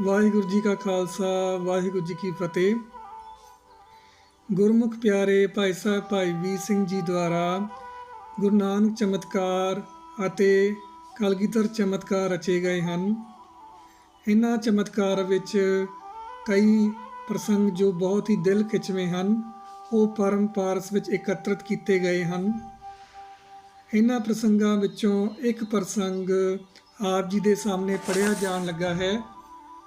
ਵਾਹਿਗੁਰੂ ਜੀ ਕਾ ਖਾਲਸਾ, ਵਾਹਿਗੁਰੂ ਜੀ ਕੀ ਫਤਿਹ। ਗੁਰਮੁਖ ਪਿਆਰੇ ਭਾਈ ਸਾਹਿਬ ਭਾਈ ਵੀਰ ਸਿੰਘ ਜੀ ਦੁਆਰਾ ਗੁਰੂ ਨਾਨਕ ਚਮਤਕਾਰ ਅਤੇ ਕਲਗੀਧਰ ਚਮਤਕਾਰ ਰਚੇ ਗਏ ਹਨ। ਇਹਨਾਂ ਚਮਤਕਾਰ ਵਿੱਚ ਕਈ ਪ੍ਰਸੰਗ ਜੋ ਬਹੁਤ ਹੀ ਦਿਲ ਖਿੱਚਵੇਂ ਹਨ, ਉਹ ਪਰਮ ਪਾਰਸ ਵਿੱਚ ਇਕੱਤਰਿਤ ਕੀਤੇ ਗਏ ਹਨ। ਇਹਨਾਂ ਪ੍ਰਸੰਗਾਂ ਵਿੱਚੋਂ ਇੱਕ ਪ੍ਰਸੰਗ ਆਪ ਜੀ ਦੇ ਸਾਹਮਣੇ ਪੜਿਆ ਜਾਣ ਲੱਗਾ ਹੈ।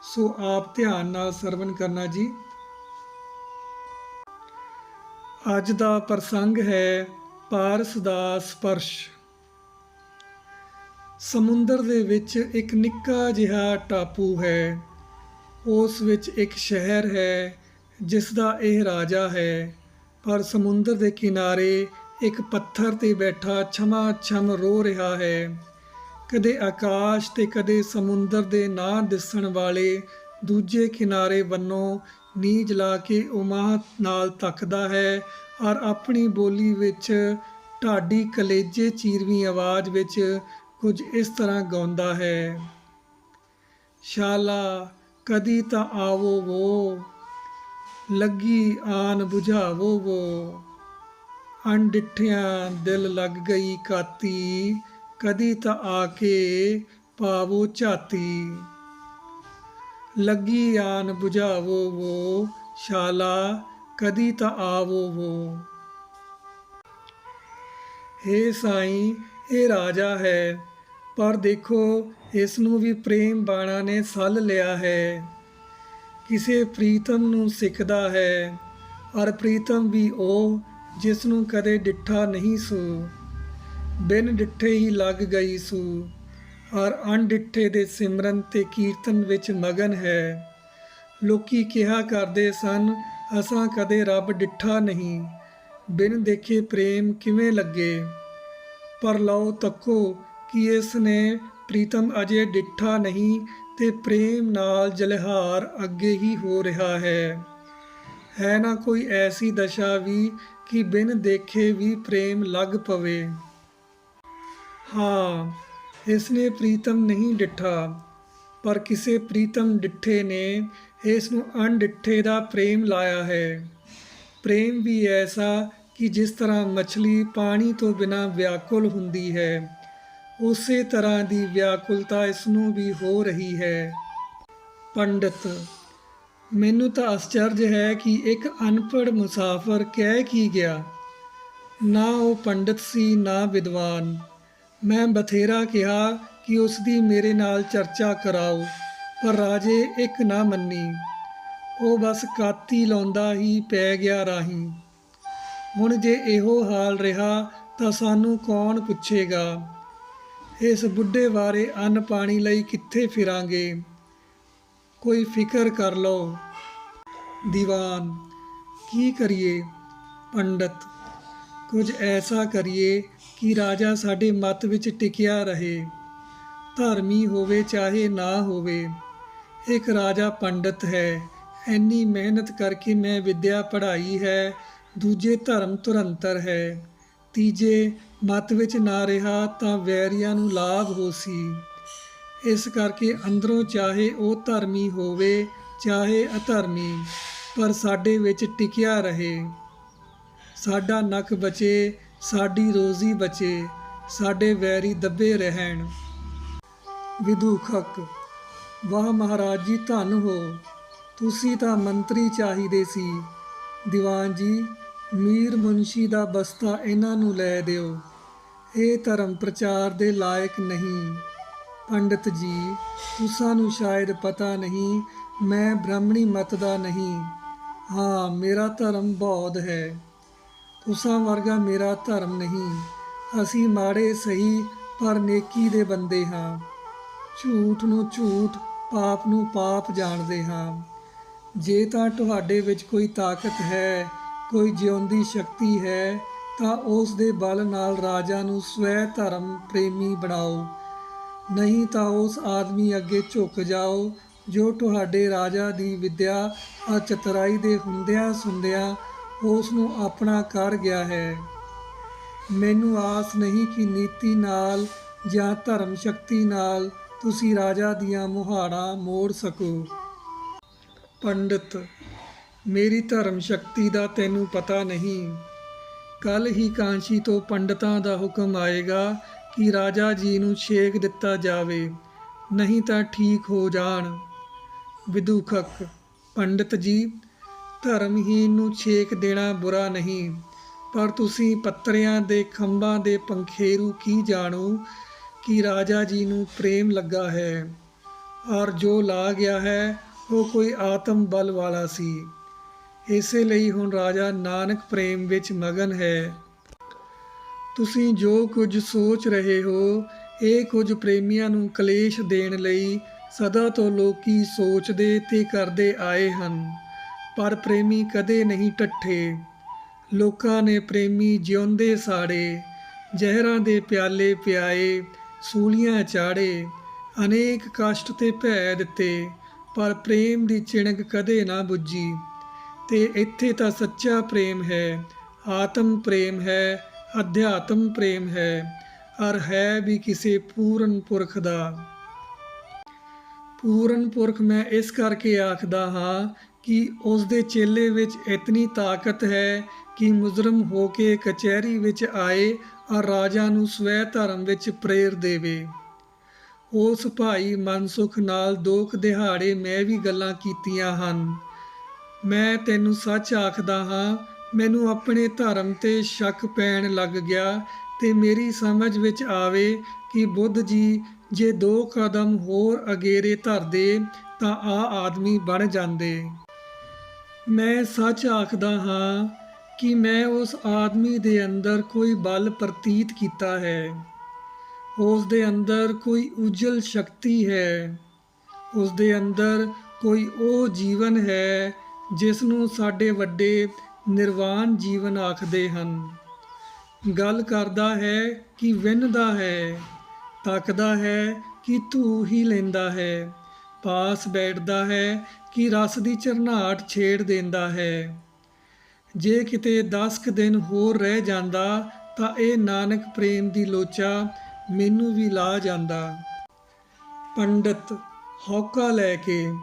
ਸੋ ਆਪ ਧਿਆਨ ਨਾਲ ਸਰਵਣ ਕਰਨਾ ਜੀ। ਅੱਜ ਦਾ ਪ੍ਰਸੰਗ ਹੈ ਪਾਰਸ ਦਾ ਸਪਰਸ਼। ਸਮੁੰਦਰ ਦੇ ਵਿੱਚ ਇੱਕ ਨਿੱਕਾ ਜਿਹਾ ਟਾਪੂ ਹੈ। ਉਸ ਵਿੱਚ ਇੱਕ ਸ਼ਹਿਰ ਹੈ, ਜਿਸ ਦਾ ਇਹ ਰਾਜਾ ਹੈ। ਪਰ ਸਮੁੰਦਰ ਦੇ ਕਿਨਾਰੇ ਇੱਕ ਪੱਥਰ ਤੇ ਬੈਠਾ ਛਮਾ ਛਮ ਰੋ ਰਿਹਾ ਹੈ। ਕਦੇ ਆਕਾਸ਼ ਤੇ ਕਦੇ ਸਮੁੰਦਰ ਦੇ ਨਾ ਦਿਸਣ ਵਾਲੇ ਦੂਜੇ ਕਿਨਾਰੇ ਵੱਲੋਂ ਨੀਝ ਲਾ ਕੇ ਉਮਾ ਨਾਲ ਤੱਕਦਾ ਹੈ ਔਰ ਆਪਣੀ ਬੋਲੀ ਵਿੱਚ ਢਾਡੀ ਕਲੇਜੇ ਚੀਰਵੀਂ ਆਵਾਜ਼ ਵਿੱਚ ਕੁਝ ਇਸ ਤਰ੍ਹਾਂ ਗਾਉਂਦਾ ਹੈ, ਸ਼ਾਲਾ, ਕਦੀ ਤਾਂ ਆਵੋ ਵੋ, ਲੱਗੀ ਆਨ ਬੁਝਾਵੋ ਵੋ ਅਣਡਿਠਿਆਂ ਦਿਲ ਲੱਗ ਗਈ ਕਾਤੀ ਕਦੀ ਤਾਂ ਆ ਕੇ ਪਾਵੋ ਝਾਤੀ। ਲੱਗੀ ਆਨ 부ਝਾਵੋ ਵੋ ਸ਼ਾਲਾ, ਕਦੀ ਤਾਂ ਆਵੋ ਵੋ। ਹੇ ਸਾਈਂ ਇਹ ਰਾਜਾ ਹੈ, ਪਰ ਦੇਖੋ ਇਸ ਨੂੰ ਵੀ ਪ੍ਰੇਮ ਬਾਣਾ ਨੇ ਸੱਲ ਲਿਆ ਹੈ। ਕਿਸੇ ਪ੍ਰੀਤਮ ਨੂੰ ਸਿੱਖਦਾ ਹੈ ਔਰ ਪ੍ਰੀਤਮ ਵੀ ਉਹ ਜਿਸ ਨੂੰ ਕਦੇ ਡਿੱਠਾ ਨਹੀਂ ਸੋ। ਬਿਨ ਡਿੱਠੇ ਹੀ ਲੱਗ ਗਈ ਸੂ। ਔਰ ਅਣਡਿੱਠੇ ਦੇ ਸਿਮਰਨ ਤੇ ਕੀਰਤਨ ਵਿੱਚ ਮਗਨ ਹੈ। ਲੋਕੀ ਕਿਹਾ ਕਰਦੇ ਸਨ, ਅਸਾਂ ਕਦੇ ਰੱਬ ਡਿੱਠਾ ਨਹੀਂ। ਬਿਨ ਦੇਖੇ ਪ੍ਰੇਮ ਕਿਵੇਂ ਲੱਗੇ? ਪਰ ਲਓ ਤੱਕੋ ਕਿ ਇਸ ਨੇ ਪ੍ਰੀਤਮ ਅਜੇ ਡਿੱਠਾ ਨਹੀਂ ਤੇ ਪ੍ਰੇਮ ਨਾਲ ਜਲਹਾਰ ਅੱਗੇ ਹੀ ਹੋ ਰਿਹਾ ਹੈ। ਹੈ ਨਾ ਕੋਈ ਐਸੀ ਦਸ਼ਾ ਵੀ ਕਿ ਬਿਨ ਦੇਖੇ ਵੀ ਪ੍ਰੇਮ ਲੱਗ ਪਵੇ। ਹਾਂ ਇਸ ਨੇ ਪ੍ਰੀਤਮ ਨਹੀਂ ਡਿੱਠਾ, ਪਰ ਕਿਸੇ ਪ੍ਰੀਤਮ ਡਿੱਠੇ ਨੇ ਇਸ ਨੂੰ ਅਣਡਿੱਠੇ ਦਾ ਪ੍ਰੇਮ ਲਾਇਆ ਹੈ। ਪ੍ਰੇਮ ਵੀ ਐਸਾ ਕਿ ਜਿਸ ਤਰ੍ਹਾਂ ਮੱਛਲੀ ਪਾਣੀ ਤੋਂ ਬਿਨਾ ਵਿਆਕੁਲ ਹੁੰਦੀ ਹੈ, ਉਸੇ ਤਰ੍ਹਾਂ ਦੀ ਵਿਆਕੁਲਤਾ ਇਸ ਨੂੰ ਵੀ ਹੋ ਰਹੀ ਹੈ। ਪੰਡਤ, ਮੈਨੂੰ ਤਾਂ ਅਸਚਰਜ ਹੈ ਕਿ ਇੱਕ ਅਨਪੜ੍ਹ ਮੁਸਾਫਰ ਕਹਿ ਕੀ ਗਿਆ। ਨਾ ਉਹ ਪੰਡਤ ਸੀ, ਨਾ ਵਿਦਵਾਨ। ਮੈਂ ਬਥੇਰਾ ਕਿਹਾ ਕਿ ਉਸ ਦੀ ਮੇਰੇ ਨਾਲ ਚਰਚਾ ਕਰਾਓ, ਪਰ ਰਾਜੇ ਇੱਕ ਨਾ ਮੰਨੀ। ਉਹ ਬਸ ਕਾਤੀ ਲਾਉਂਦਾ ਹੀ ਪੈ ਗਿਆ ਰਾਹੀਂ। ਹੁਣ ਜੇ ਇਹੋ ਹਾਲ ਰਿਹਾ ਤਾਂ ਸਾਨੂੰ ਕੌਣ ਪੁੱਛੇਗਾ? ਇਸ ਬੁੱਢੇ ਬਾਰੇ ਅੰਨ ਪਾਣੀ ਲਈ ਕਿੱਥੇ ਫਿਰਾਂਗੇ? ਕੋਈ ਫਿਕਰ ਕਰ ਲਓ। ਦੀਵਾਨ, ਕੀ ਕਰੀਏ? ਪੰਡਤ, ਕੁਝ ਐਸਾ ਕਰੀਏ ਕਿ ਰਾਜਾ ਸਾਡੇ ਮਤ ਵਿੱਚ ਟਿਕਿਆ ਰਹੇ। ਧਰਮੀ ਹੋਵੇ ਚਾਹੇ ਨਾ ਹੋਵੇ, ਇੱਕ ਰਾਜਾ ਪੰਡਤ ਹੈ। ਇੰਨੀ ਮਿਹਨਤ ਕਰਕੇ ਮੈਂ ਵਿਦਿਆ ਪੜ੍ਹਾਈ ਹੈ, ਦੂਜੇ ਧਰਮ ਤੁਰੰਤਰ ਹੈ। ਤੀਜੇ ਮਤ ਵਿੱਚ ਨਾ ਰਿਹਾ ਤਾਂ ਵੈਰੀਆਂ ਨੂੰ ਲਾਭ ਹੋ ਸੀ। ਇਸ ਕਰਕੇ ਅੰਦਰੋਂ ਚਾਹੇ ਉਹ ਧਰਮੀ ਹੋਵੇ, ਚਾਹੇ ਅਧਰਮੀ, ਪਰ ਸਾਡੇ ਵਿੱਚ ਟਿਕਿਆ ਰਹੇ। ਸਾਡਾ ਨੱਕ ਬਚੇ ਸਾਡੀ ਰੋਜ਼ੀ ਬਚੇ, ਸਾਡੇ ਵੈਰੀ ਦੱਬੇ ਰਹਿਣ। ਵਿਦੂਖਕ ਵਾਹ ਮਹਾਰਾਜ ਜੀ, ਧੰਨ ਹੋ। ਤੁਸੀਂ ਤਾਂ ਮੰਤਰੀ ਚਾਹੀਦੇ ਸੀ। ਦੀਵਾਨ ਜੀ, ਮੀਰ ਮੁਨਸ਼ੀ ਦਾ ਬਸਤਾ ਇਹਨਾਂ ਨੂੰ ਲੈ ਦਿਓ। ਇਹ ਧਰਮ ਪ੍ਰਚਾਰ ਦੇ ਲਾਇਕ ਨਹੀਂ। ਪੰਡਤ ਜੀ, ਤੁਸਾਂ ਨੂੰ ਸ਼ਾਇਦ ਪਤਾ ਨਹੀਂ, ਮੈਂ ਬ੍ਰਾਹਮਣੀ ਮਤ ਦਾ ਨਹੀਂ। ਹਾਂ, ਮੇਰਾ ਧਰਮ ਬੌਧ ਹੈ। ਤੁਸਾਂ ਵਰਗਾ ਮੇਰਾ ਧਰਮ ਨਹੀਂ। ਅਸੀਂ ਮਾੜੇ ਸਹੀ, ਪਰ ਨੇਕੀ ਦੇ ਬੰਦੇ ਹਾਂ। ਝੂਠ ਨੂੰ ਝੂਠ, ਪਾਪ ਨੂੰ ਪਾਪ ਜਾਣਦੇ ਹਾਂ। ਜੇ ਤਾਂ ਤੁਹਾਡੇ ਵਿੱਚ ਕੋਈ ਤਾਕਤ ਹੈ, ਕੋਈ ਜਿਉਂਦੀ ਸ਼ਕਤੀ ਹੈ, ਤਾਂ ਉਸ ਦੇ ਬਲ ਨਾਲ ਰਾਜਾ ਨੂੰ ਸਵੈ ਧਰਮ ਪ੍ਰੇਮੀ ਬਣਾਓ। ਨਹੀਂ ਤਾਂ ਉਸ ਆਦਮੀ ਅੱਗੇ ਝੁਕ ਜਾਓ, ਜੋ ਤੁਹਾਡੇ ਰਾਜਾ ਦੀ ਵਿਦਿਆ ਆ ਚਤਰਾਈ ਦੇ ਹੁੰਦਿਆਂ ਸੁੰਦਿਆਂ ਉਸ ਨੂੰ ਆਪਣਾ ਕਰ ਗਿਆ ਹੈ। ਮੈਨੂੰ ਆਸ ਨਹੀਂ ਕਿ ਨੀਤੀ ਨਾਲ ਜਾਂ ਧਰਮ ਸ਼ਕਤੀ ਨਾਲ ਤੁਸੀਂ ਰਾਜਾ ਦੀਆਂ ਮੁਹਾੜਾਂ ਮੋੜ ਸਕੋ। ਪੰਡਤ, ਮੇਰੀ ਧਰਮ ਸ਼ਕਤੀ ਦਾ ਤੈਨੂੰ ਪਤਾ ਨਹੀਂ। ਕੱਲ ਹੀ ਕਾਂਸ਼ੀ ਤੋਂ ਪੰਡਤਾਂ ਦਾ ਹੁਕਮ ਆਏਗਾ ਕਿ ਰਾਜਾ ਜੀ ਨੂੰ ਛੇਕ ਦਿੱਤਾ ਜਾਵੇ, ਨਹੀਂ ਤਾਂ ਠੀਕ ਹੋ ਜਾਣ। ਵਿਦੂਖਕ, ਪੰਡਤ ਜੀ ਧਰਮਹੀਨ ਨੂੰ ਛੇਕ ਦੇਣਾ ਬੁਰਾ ਨਹੀਂ। ਪਰ ਤੁਸੀਂ ਪੱਤਰਿਆਂ ਦੇ ਖੰਭਾਂ ਦੇ ਪੰਖੇਰੂ ਕੀ ਜਾਣੋ ਕਿ ਰਾਜਾ ਜੀ ਨੂੰ ਪ੍ਰੇਮ ਲੱਗਾ ਹੈ। ਔਰ ਜੋ ਲਾ ਗਿਆ ਹੈ, ਉਹ ਕੋਈ ਆਤਮ ਬਲ ਵਾਲਾ ਸੀ। ਇਸੇ ਲਈ ਹੁਣ ਰਾਜਾ ਨਾਨਕ ਪ੍ਰੇਮ ਵਿੱਚ ਮਗਨ ਹੈ। ਤੁਸੀਂ ਜੋ ਕੁਝ ਸੋਚ ਰਹੇ ਹੋ, ਇਹ ਕੁਝ ਪ੍ਰੇਮੀਆਂ ਨੂੰ ਕਲੇਸ਼ ਦੇਣ ਲਈ ਸਦਾ ਤੋਂ ਲੋਕੀ ਸੋਚਦੇ ਤੇ ਕਰਦੇ ਆਏ ਹਨ। ਪਰ ਪ੍ਰੇਮੀ ਕਦੇ ਨਹੀਂ ਟੱਠੇ। ਲੋਕਾਂ ਨੇ ਪ੍ਰੇਮੀ ਜਿਉਂਦੇ ਸਾੜੇ, ਜ਼ਹਿਰਾਂ ਦੇ ਪਿਆਲੇ ਪਿਆਏ, ਸੂਲੀਆਂ ਚਾੜੇ, ਅਨੇਕ ਕਸ਼ਟ ਤੇ ਭੈ ਦਿੱਤੇ, ਪਰ ਪ੍ਰੇਮ ਦੀ ਚਿਣਕ ਕਦੇ ਨਾ ਬੁੱਝੀ। ਤੇ ਇੱਥੇ ਤਾਂ ਸੱਚਾ ਪ੍ਰੇਮ ਹੈ, ਆਤਮ ਪ੍ਰੇਮ ਹੈ, ਅਧਿਆਤਮ ਪ੍ਰੇਮ ਹੈ, ਅਰ ਹੈ ਵੀ ਕਿਸੇ ਪੂਰਨ ਪੁਰਖ ਦਾ। ਪੂਰਨ ਪੁਰਖ ਮੈਂ ਇਸ ਕਰਕੇ ਆਖਦਾ ਹਾਂ ਕਿ ਉਸ ਦੇ ਚੇਲੇ ਵਿੱਚ ਇਤਨੀ ਤਾਕਤ ਹੈ ਕਿ ਮੁਜਰਮ ਹੋ ਕੇ ਕਚਹਿਰੀ ਵਿੱਚ ਆਏ ਔਰ ਰਾਜਾ ਨੂੰ ਸਵੈ ਧਰਮ ਵਿੱਚ ਪ੍ਰੇਰ ਦੇਵੇ। ਉਸ ਭਾਈ ਮਨਸੁਖ ਨਾਲ ਦੋ ਕੁ ਦਿਹਾੜੇ ਮੈਂ ਵੀ ਗੱਲਾਂ ਕੀਤੀਆਂ ਹਨ। ਮੈਂ ਤੈਨੂੰ ਸੱਚ ਆਖਦਾ ਹਾਂ, ਮੈਨੂੰ ਆਪਣੇ ਧਰਮ ਤੇ ਸ਼ੱਕ ਪੈਣ ਲੱਗ ਗਿਆ ਤੇ ਮੇਰੀ ਸਮਝ ਵਿੱਚ ਆਵੇ ਕਿ ਬੁੱਧ ਜੀ, ਜੇ ਦੋ ਕਦਮ ਹੋਰ ਅਗੇਰੇ ਧਰਦੇ ਤਾਂ ਆ ਆਦਮੀ ਬਣ ਜਾਂਦੇ। ਮੈਂ ਸੱਚ ਆਖਦਾ ਹਾਂ ਕਿ ਮੈਂ ਉਸ ਆਦਮੀ ਦੇ ਅੰਦਰ ਕੋਈ ਬਲ ਪ੍ਰਤੀਤ ਕੀਤਾ ਹੈ। ਉਸ ਦੇ ਅੰਦਰ ਕੋਈ ਉਜਲ ਸ਼ਕਤੀ ਹੈ। ਉਸ ਦੇ ਅੰਦਰ ਕੋਈ ਉਹ ਜੀਵਨ ਹੈ ਜਿਸ ਨੂੰ ਸਾਡੇ ਵੱਡੇ ਨਿਰਵਾਣ ਜੀਵਨ ਆਖਦੇ ਹਨ। ਗੱਲ ਕਰਦਾ ਹੈ ਕਿ ਵਿੰਨਦਾ ਹੈ, ਤੱਕਦਾ ਹੈ ਕਿ ਧੂ ਹੀ ਲੈਂਦਾ ਹੈ, ਪਾਸ ਬੈਠਦਾ ਹੈ ਕਿ ਰਸ ਦੀ ਝਰਨਾਟ ਛੇੜ ਦਿੰਦਾ ਹੈ। ਜੇ ਕਿਤੇ 10 ਕੁ ਦਿਨ ਹੋਰ ਰਹਿ ਜਾਂਦਾ, ਤਾਂ ਇਹ ਨਾਨਕ ਪ੍ਰੇਮ ਦੀ ਲੋਚਾ ਮੈਨੂੰ ਵੀ ਲਾ ਜਾਂਦਾ। ਪੰਡਤ ਹੌਕਾ ਲੈ ਕੇ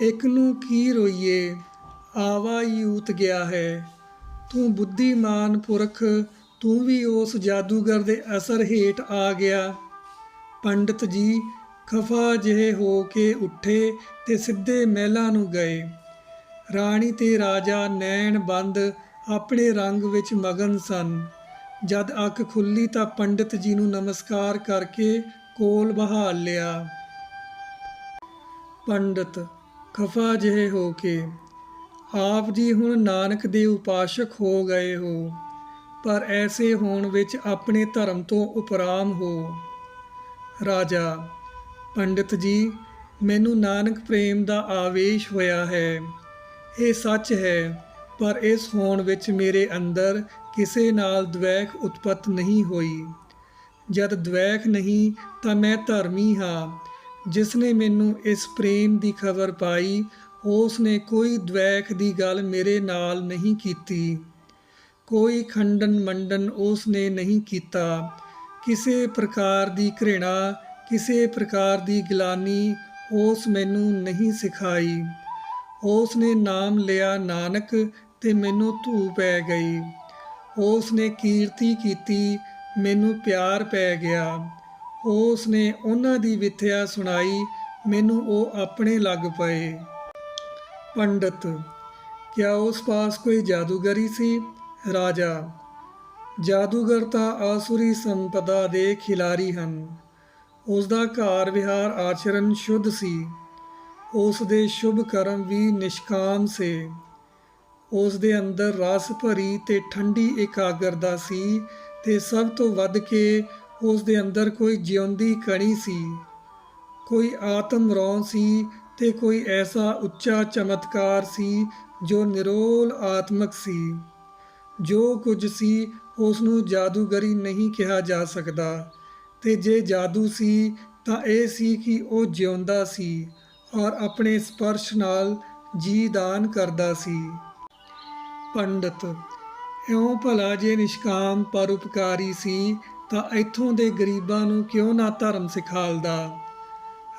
ਇੱਕ ਨੂੰ ਕੀ ਰੋਈਏ? ਆਵਾ ਹੀ ਉਤ ਗਿਆ ਹੈ। ਤੂੰ ਬੁੱਧੀਮਾਨ ਪੁਰਖ, ਤੂੰ ਵੀ ਉਸ ਜਾਦੂਗਰ ਦੇ ਅਸਰ ਹੇਠ ਆ ਗਿਆ। ਪੰਡਤ ਜੀ ਖਫਾ ਜਿਹੇ ਹੋ ਕੇ ਉੱਠੇ ਤੇ ਸਿੱਧੇ ਮਹਿਲਾਂ ਨੂੰ ਗਏ। ਰਾਣੀ ਤੇ ਰਾਜਾ ਨੈਣ ਬੰਦ ਆਪਣੇ ਰੰਗ ਵਿੱਚ ਮਗਨ ਸਨ। ਜਦ ਅੱਖ ਖੁੱਲੀ ਤਾਂ ਪੰਡਿਤ ਜੀ ਨੂੰ ਨਮਸਕਾਰ ਕਰਕੇ ਕੋਲ ਬਹਾਲ ਲਿਆ। ਪੰਡਤ, ਖਫਾ ਜਿਹੇ ਹੋ ਕੇ, ਆਪ ਜੀ ਹੁਣ ਨਾਨਕ ਦੇ ਉਪਾਸ਼ਕ ਹੋ ਗਏ ਹੋ, ਪਰ ਐਸੇ ਹੋਣ ਵਿੱਚ ਆਪਣੇ ਧਰਮ ਤੋਂ ਉਪਰਾਮ ਹੋ। ਰਾਜਾ ਪੰਡਿਤ ਜੀ, ਮੈਨੂੰ ਨਾਨਕ ਪ੍ਰੇਮ ਦਾ ਆਵੇਸ਼ ਹੋਇਆ ਹੈ। ਇਹ ਸੱਚ ਹੈ, ਪਰ ਇਸ ਹੋਣ ਵਿੱਚ ਮੇਰੇ ਅੰਦਰ ਕਿਸੇ ਨਾਲ ਦ્વੈਖ ਉਤਪਤ ਨਹੀਂ ਹੋਈ। ਜਦ ਦ્વੈਖ ਨਹੀਂ, ਤਾਂ ਮੈਂ ਧਰਮੀ ਹਾਂ। ਜਿਸ ਨੇ ਮੈਨੂੰ ਇਸ ਪ੍ਰੇਮ ਦੀ ਖਬਰ ਪਾਈ ਉਸ ਨੇ ਕੋਈ ਦ્વੈਖ ਦੀ ਗੱਲ ਮੇਰੇ ਨਾਲ ਨਹੀਂ ਕੀਤੀ। ਕੋਈ ਖੰਡਨ ਮੰਡਨ ਉਸ ਨੇ ਨਹੀਂ ਕੀਤਾ। ਕਿਸੇ ਪ੍ਰਕਾਰ ਦੀ ਘ੍ਰਿਣਾ ਕਿਸੇ ਪ੍ਰਕਾਰ ਦੀ ਗਲਾਨੀ ਉਸ ਮੈਨੂੰ ਨਹੀਂ ਸਿਖਾਈ। ਉਸ ਨੇ ਨਾਮ ਲਿਆ ਨਾਨਕ ਤੇ ਮੈਨੂੰ ਧੂ ਪੈ ਗਈ। ਉਸ ਨੇ ਕੀਰਤੀ ਕੀਤੀ, ਮੈਨੂੰ ਪਿਆਰ ਪੈ ਗਿਆ। ਉਸ ਨੇ ਉਹਨਾਂ ਦੀ ਵਿਥਿਆ ਸੁਣਾਈ, ਮੈਨੂੰ ਉਹ ਆਪਣੇ ਲੱਗ ਪਏ। ਪੰਡਤ, ਕਿਆ ਉਸ ਪਾਸ ਕੋਈ ਜਾਦੂਗਰੀ ਸੀ? ਰਾਜਾ, ਜਾਦੂਗਰ ਤਾਂ ਆਸੁਰੀ ਸੰਪਦਾ ਦੇ ਖਿਲਾਰੀ ਹਨ। ਉਸ ਦਾ ਘਰ ਵਿਹਾਰ ਆਚਰਨ ਸ਼ੁੱਧ ਸੀ। ਉਸ ਦੇ ਸ਼ੁਭ ਕਰਮ ਵੀ ਨਿਸ਼ਕਾਮ ਸੇ। ਉਸ ਦੇ ਅੰਦਰ ਰਸ ਭਰੀ ਤੇ ਠੰਡੀ ਇਕਾਗਰਤਾ ਸੀ ਤੇ ਸਭ ਤੋਂ ਵੱਧ ਕੇ ਉਸ ਦੇ ਅੰਦਰ ਕੋਈ ਜਿਉਂਦੀ ਕਣੀ ਸੀ। ਕੋਈ ਆਤਮ ਰੌਂ ਸੀ ਤੇ ਕੋਈ ਐਸਾ ਉੱਚਾ ਚਮਤਕਾਰ ਸੀ ਜੋ ਨਿਰੋਲ ਆਤਮਕ ਸੀ। ਜੋ ਕੁਝ ਸੀ ਉਸ ਨੂੰ ਜਾਦੂਗਰੀ ਨਹੀਂ ਕਿਹਾ ਜਾ ਸਕਦਾ। ਤੇ ਜੇ ਜਾਦੂ ਸੀ ਤਾਂ ਇਹ ਸੀ ਕਿ ਉਹ ਜਿਉਂਦਾ ਸੀ ਔਰ ਆਪਣੇ ਸਪਰਸ਼ ਨਾਲ ਜੀ ਦਾਨ ਕਰਦਾ ਸੀ। ਪੰਡਤ, ਇਉਂ ਭਲਾ ਜੇ ਨਿਸ਼ਕਾਮ ਪਰਉਪਕਾਰੀ ਸੀ ਤਾਂ ਇੱਥੋਂ ਦੇ ਗਰੀਬਾਂ ਨੂੰ ਕਿਉਂ ਨਾ ਧਰਮ ਸਿਖਾਲਦਾ?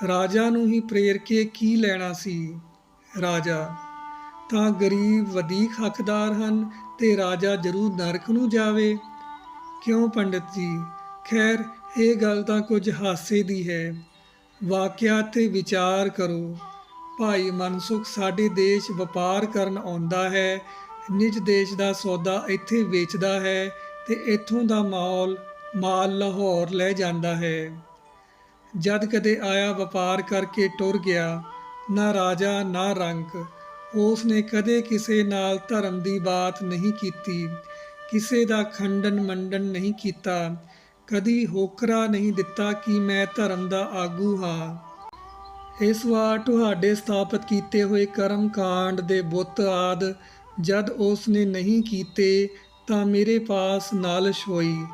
ਰਾਜਾ ਨੂੰ ਹੀ ਪ੍ਰੇਰ ਕੇ ਕੀ ਲੈਣਾ ਸੀ? ਰਾਜਾ, ਤਾਂ ਗਰੀਬ ਵਧੀਕ ਹੱਕਦਾਰ ਹਨ ਤੇ ਰਾਜਾ ਜ਼ਰੂਰ ਨਰਕ ਨੂੰ ਜਾਵੇ। ਕਿਉਂ ਪੰਡਤ ਜੀ? ਖੈਰ ਇਹ ਗੱਲ ਤਾਂ ਕੁਝ ਹਾਸੇ ਦੀ ਹੈ। ਵਾਕਿਆ ਤੇ ਵਿਚਾਰ ਕਰੋ, ਭਾਈ ਮਨਸੁਖ ਸਾਡੇ ਦੇਸ਼ ਵਪਾਰ ਕਰਨ ਆਉਂਦਾ ਹੈ, ਨਿਜ ਦੇਸ਼ ਦਾ ਸੌਦਾ ਇੱਥੇ ਵੇਚਦਾ ਹੈ ਤੇ ਇੱਥੋਂ ਦਾ ਮਾਲ ਮਾਲ ਲਾਹੌਰ ਲੈ ਜਾਂਦਾ ਹੈ। ਜਦ ਕਦੇ ਆਇਆ ਵਪਾਰ ਕਰਕੇ ਟੁਰ ਗਿਆ, ਨਾ ਰਾਜਾ, ਨਾ ਰੰਕ ਉਸ ਨੇ ਕਦੇ ਕਿਸੇ ਨਾਲ ਧਰਮ ਦੀ ਬਾਤ ਨਹੀਂ ਕੀਤੀ, ਕਿਸੇ ਦਾ ਖੰਡਨ ਮੰਡਨ ਨਹੀਂ ਕੀਤਾ ਕਦੀ ਹੋਕਰਾ ਨਹੀਂ ਦਿੱਤਾ ਕਿ ਮੈਂ ਧਰਮ ਦਾ ਆਗੂ ਹਾਂ। ਇਸ ਵਾਰ ਤੁਹਾਡੇ ਸਥਾਪਿਤ ਕੀਤੇ ਹੋਏ ਕਰਮ ਕਾਂਡ ਦੇ ਬੁੱਤ ਆਦ ਜਦ ਉਸ ਨੇ ਨਹੀਂ ਕੀਤੇ ਤਾਂ ਮੇਰੇ ਪਾਸ ਨਾਲਿਸ਼ ਹੋਈ।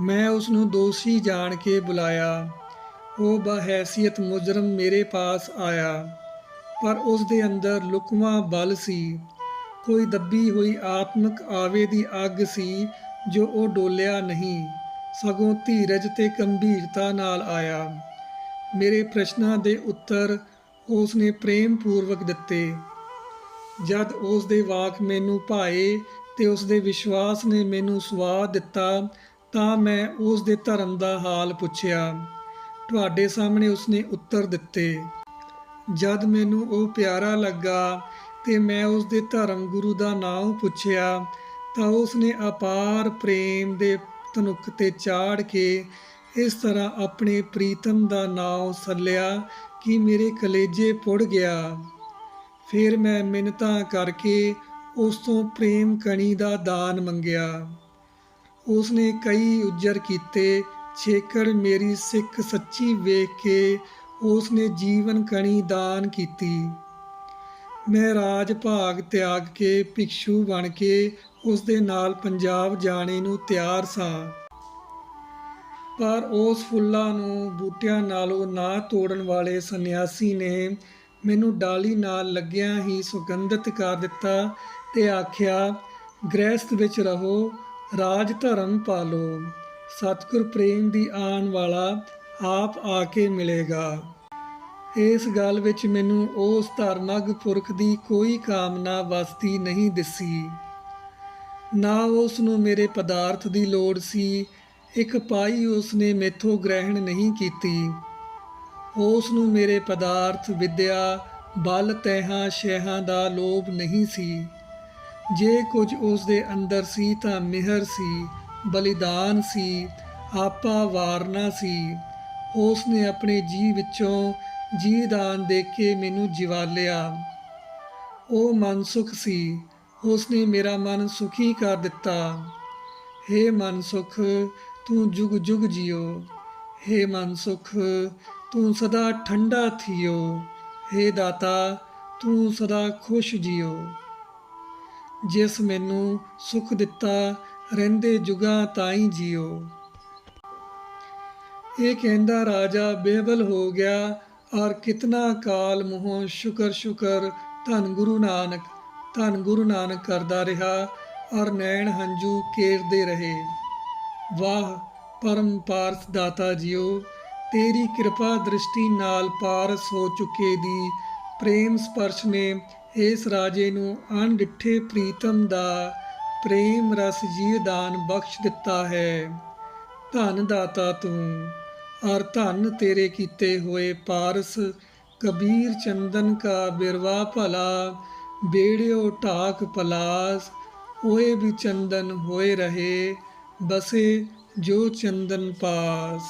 ਮੈਂ ਉਸ ਨੂੰ ਦੋਸ਼ੀ ਜਾਣ ਕੇ ਬੁਲਾਇਆ। ਉਹ ਬਹਿਸੀਅਤ ਮੁਜਰਮ ਮੇਰੇ ਪਾਸ ਆਇਆ। ਪਰ ਉਸ ਦੇ ਅੰਦਰ ਲੁਕਵਾਂ ਬਲ ਸੀ। ਕੋਈ ਦੱਬੀ ਹੋਈ ਆਤਮਿਕ ਆਵੇ ਦੀ ਅੱਗ ਸੀ ਜੋ ਉਹ ਡੋਲਿਆ ਨਹੀਂ। ਸਗੋਂ ਧੀਰਜ ਤੇ ਗੰਭੀਰਤਾ ਨਾਲ ਆਇਆ। ਮੇਰੇ ਪ੍ਰਸ਼ਨਾਂ ਦੇ ਉੱਤਰ ਉਸ ਨੇ ਪ੍ਰੇਮ ਪੂਰਵਕ ਦਿੱਤੇ। ਜਦ ਉਸ ਦੇ ਵਾਕ ਮੈਨੂੰ ਭਾਏ ਤੇ ਉਸ ਦੇ ਵਿਸ਼ਵਾਸ ਨੇ ਮੈਨੂੰ ਸਵਾਦ ਦਿੱਤਾ, ਤਾਂ ਮੈਂ ਉਸ ਦੇ ਧਰਮ ਦਾ ਹਾਲ ਪੁੱਛਿਆ। ਤੁਹਾਡੇ ਸਾਹਮਣੇ ਉਸਨੇ ਉੱਤਰ ਦਿੱਤੇ। ਜਦ ਮੈਨੂੰ ਉਹ ਪਿਆਰਾ ਲੱਗਾ ਤੇ ਮੈਂ ਉਸ ਦੇ ਧਰਮ ਗੁਰੂ ਦਾ ਨਾਮ ਪੁੱਛਿਆ, ਤਾਂ ਉਸ ਨੇ ਅਪਾਰ ਪ੍ਰੇਮ ਦੇ ਤਨੁੱਖ ਤੇ ਚਾੜ ਕੇ ਇਸ ਤਰ੍ਹਾਂ ਆਪਣੇ ਪ੍ਰੀਤਮ ਦਾ ਨਾਮ ਸੱਲਿਆ ਕਿ ਮੇਰੇ ਕਲੇਜੇ ਪੁੜ ਗਿਆ। ਫਿਰ ਮੈਂ ਮਿੰਨਤਾਂ ਕਰਕੇ ਉਸ ਤੋਂ ਪ੍ਰੇਮ ਕਣੀ ਦਾ ਦਾਨ ਮੰਗਿਆ। ਉਸ ਨੇ ਕਈ ਉੱਜਰ ਕੀਤੇ ਛੇਕੜ ਮੇਰੀ ਸਿੱਖ ਸੱਚੀ ਵੇਖ ਕੇ ਉਸ ਨੇ ਜੀਵਨ ਕਣੀ ਦਾਨ ਕੀਤੀ। ਮੈਂ ਰਾਜ ਭਾਗ ਤਿਆਗ ਕੇ, ਭਿਕਸ਼ੂ ਬਣ ਕੇ ਉਸ ਦੇ ਨਾਲ ਪੰਜਾਬ ਜਾਣੇ ਨੂੰ ਤਿਆਰ ਸਾਂ। ਪਰ ਉਸ ਫੁੱਲਾਂ ਨੂੰ ਬੂਟਿਆਂ ਨਾਲੋਂ ਨਾ ਤੋੜਨ ਵਾਲੇ ਸੰਨਿਆਸੀ ਨੇ ਮੈਨੂੰ ਡਾਲੀ ਨਾਲ ਲੱਗਿਆ ਹੀ ਸੁਗੰਧਿਤ ਕਰ ਦਿੱਤਾ ਤੇ ਆਖਿਆ, ਗ੍ਰਹਿਸਥ ਵਿੱਚ ਰਹੋ, ਰਾਜ ਧਰਮ ਪਾਲੋ। ਸਤਿਗੁਰ ਪ੍ਰੇਮ ਦੀ ਆਣ ਵਾਲਾ ਆਪ ਆ ਕੇ ਮਿਲੇਗਾ। ਇਸ ਗੱਲ ਵਿੱਚ ਮੈਨੂੰ ਉਸ ਧਰਮਗ ਪੁਰਖ ਦੀ ਕੋਈ ਕਾਮਨਾ ਵਸਦੀ ਨਹੀਂ ਦਿਸੀ। ਨਾ ਉਸ ਨੂੰ ਮੇਰੇ ਪਦਾਰਥ ਦੀ ਲੋੜ ਸੀ। ਇੱਕ ਪਾਈ ਉਸ ਨੇ ਮੇਥੋਂ ਗ੍ਰਹਿਣ ਨਹੀਂ ਕੀਤੀ। ਉਸ ਨੂੰ ਮੇਰੇ ਪਦਾਰਥ, ਵਿਦਿਆ, ਬਲ, ਤੈਹਾਂ, ਸ਼ੈਹਾਂ ਦਾ ਲੋਭ ਨਹੀਂ ਸੀ। ਜੇ ਕੁਝ ਉਸ ਦੇ ਅੰਦਰ ਸੀ ਤਾਂ ਮਿਹਰ ਸੀ, ਬਲੀਦਾਨ ਸੀ, ਆਪਾ ਵਾਰਨਾ ਸੀ। ਉਸ ਨੇ ਆਪਣੇ ਜੀ ਵਿੱਚੋਂ ਜੀ ਦਾਨ ਦੇ ਕੇ ਮੈਨੂੰ ਜਿਵਾਲਿਆ ਉਹ ਮਨਸੁਖ ਸੀ। ਉਸ ਨੇ ਮੇਰਾ ਮਨ ਸੁਖੀ ਕਰ ਦਿੱਤਾ। ਹੇ ਮਨ ਸੁਖ, ਤੂੰ ਜੁਗ ਜੁਗ ਜਿਓ। ਹੇ ਮਨ ਸੁਖ, ਤੂੰ ਸਦਾ ਠੰਡਾ ਥਿਓ। ਹੇ ਦਾਤਾ, ਤੂੰ ਸਦਾ ਖੁਸ਼ ਜਿਓ। ਜਿਸ ਮੈਨੂੰ ਸੁਖ ਦਿੱਤਾ, ਰਹਿੰਦੇ ਜੁਗਾਂ ਤਾਈਂ ਜਿਓ। ਇਹ ਕਹਿੰਦਾ ਰਾਜਾ ਬੇਬਲ ਹੋ ਗਿਆ। ਔਰ ਕਿਤਨਾ ਕਾਲ ਮੋਹ ਸ਼ੁਕਰ ਸ਼ੁਕਰ ਧੰਨ ਗੁਰੂ ਨਾਨਕ ਧੰਨ ਗੁਰੂ ਨਾਨਕ ਕਰਦਾ ਰਿਹਾ ਔਰ ਨੈਣ ਹੰਝੂ ਕੇਰਦੇ ਰਹੇ। ਵਾਹ, ਪਰਮ ਪਾਰਸ ਦਾਤਾ ਜੀਓ, ਤੇਰੀ ਕਿਰਪਾ ਦ੍ਰਿਸ਼ਟੀ ਨਾਲ ਪਾਰਸ ਹੋ ਚੁੱਕੇ ਦੀ। ਪ੍ਰੇਮ ਸਪਰਸ਼ ਨੇ ਇਸ ਰਾਜੇ ਨੂੰ ਅਣਡਿੱਠੇ ਪ੍ਰੀਤਮ ਦਾ ਪ੍ਰੇਮ ਰਸ ਜੀਵਦਾਨ ਬਖਸ਼ ਦਿੱਤਾ ਹੈ। ਧਨ ਦਾਤਾ ਤੂੰ ਔਰ ਧੰਨ ਤੇਰੇ ਕੀਤੇ ਹੋਏ ਪਾਰਸ, ਕਬੀਰ ਚੰਦਨ ਕਾ ਬਿਰਵਾ ਭਲਾ। ਬੇੜਿਓ ਢਾਕ ਪਲਾਸ ਹੋਏ ਵੀ ਚੰਦਨ ਹੋਏ ਰਹੇ ਬਸੇ ਜੋ ਚੰਦਨ ਪਾਸ।